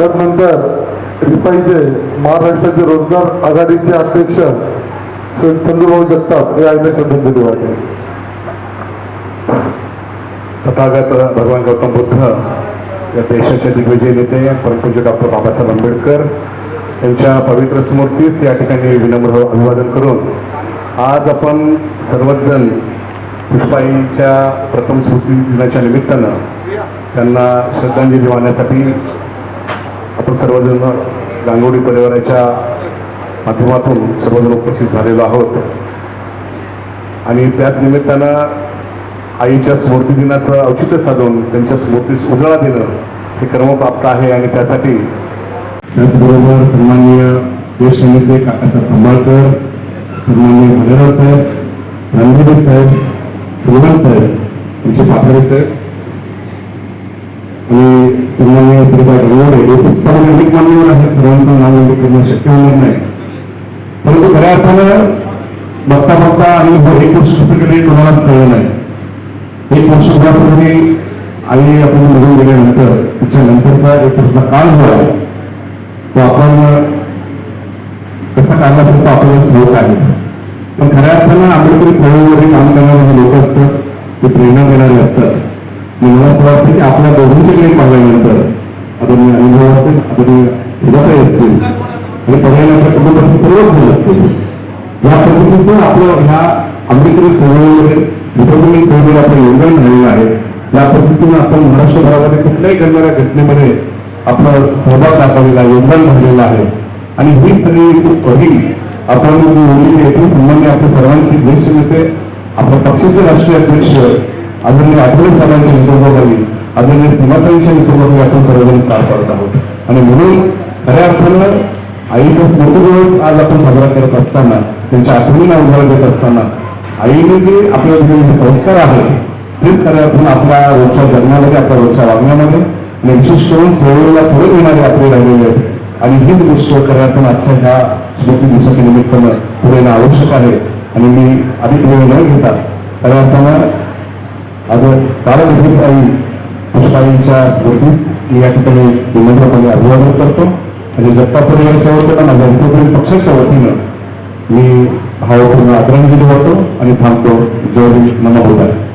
त्यानंतर रिपाईचे महाराष्ट्राचे रोजगार आघाडीचे अध्यक्ष चंद्रभाऊ जगताप हे आयला श्रद्धांजली वाटले तथागत भगवान गौतम बुद्ध या देशाचे दिग्विजय नेते परमपूज्य डॉक्टर बाबासाहेब आंबेडकर यांच्या पवित्र स्मृतीस या ठिकाणी विनम्र अभिवादन करून आज आपण सर्वच जण पुष्पाईच्या प्रथम स्मृती दिनाच्या निमित्तानं त्यांना श्रद्धांजली वाहण्यासाठी सर्वजण गांगोडी परिवाराच्या माध्यमातून सर्वजण उपस्थित झालेलो आहोत. आणि त्याच निमित्तानं आईच्या स्मृती दिनाचं औचित्य साधून त्यांच्या स्मृतीस उजाळा देणं हे कर्मप्राप्त आहे आणि त्यासाठी त्याचबरोबर सन्माननीय ज्येष्ठ नेते काकासाहेब खंबाळकर सन्माननीय भगेराव साहेब रणजित साहेब सुलभान साहेब यांचे पाथरे साहेब आणि सन्माननीय श्रीपाय गणवडे हे पुस्तकाने अनेक मान्यवर आहेत सर्वांचं नाव उल्लेख करणं शक्य होणार नाही. परंतु खऱ्या अर्थानं बघता बघता आणि एक वर्ष कसं केलं तुम्हालाच कोणालाच कळलं नाही. एक वर्षभरापूर्वी आई आपण निघून गेल्यानंतर तिच्या नंतरचा एक वर्षाचा काळ जो आहे तो आपण कसा काढला असेल तो आपल्यालाच लोक आहे पण खऱ्या अर्थानं आपल्याकडे चळवळी काम करणारे जे लोक असतात ते प्रेरणा देणारे असतात. मला असं वाटतं की आपल्या दोघांच्याकडे पाहिल्यानंतर आदरणीय अनुभव असेल आदरणीय सुधाताई असतील. आणि पाहिल्यानंतर आपल्या कुटुंबातील सर्वच जण असतील या पद्धतीचं आपलं ह्या आंबेडकरी चळवळीमध्ये रिपब्लिकन चळवळीला आपलं योगदान झालेलं आहे. या पद्धतीनं आपण महाराष्ट्रभरामध्ये कुठल्याही घडणाऱ्या घटनेमध्ये आपलं सहभाग दाखवलेला योगदान झालेलं आहे. आणि ही सगळी खूप पहिली आपण मुली संबंधी आपल्या सर्वांची ज्येष्ठ नेते आपल्या पक्षाचे राष्ट्रीय अध्यक्ष आदरणीय आठवले साहेबांच्या नेतृत्वाखाली आदरणीय सीमाताईंच्या नेतृत्वाखाली आपण सर्वजण पार पाडत आहोत. आणि म्हणून खऱ्या अर्थानं आईचा स्मृती दिवस आज आपण साजरा करत असताना त्यांच्या आठवणीला उभार देत असताना आईने जे आपल्याला दिलेले संस्कार आहेत तेच खऱ्या अर्थानं आपल्या रोजच्या जगण्यामध्ये आपल्या रोजच्या वागण्यामध्ये आणि विशेष करून चळवळीला पुढे येणारे आपले राहिलेले आहेत. आणि हीच गोष्ट खऱ्या अर्थानं आजच्या ह्या स्मृती दिवसाच्या निमित्तानं पुढे येणं आवश्यक आहे. आणि मी अधिक वेळ न घेता खऱ्या अर्थानं आज कालगतीत आई पुष्पाईंच्या स्मृतीस मी या ठिकाणी विनम्रपणे अभिवादन करतो. आणि दत्ता यांच्या वतीनं माझ्या रिपब्लिक पक्षाच्या वतीनं मी भावपूर्ण आदरांजली वाहतो आणि थांबतो. जय नमो बुद्धाय.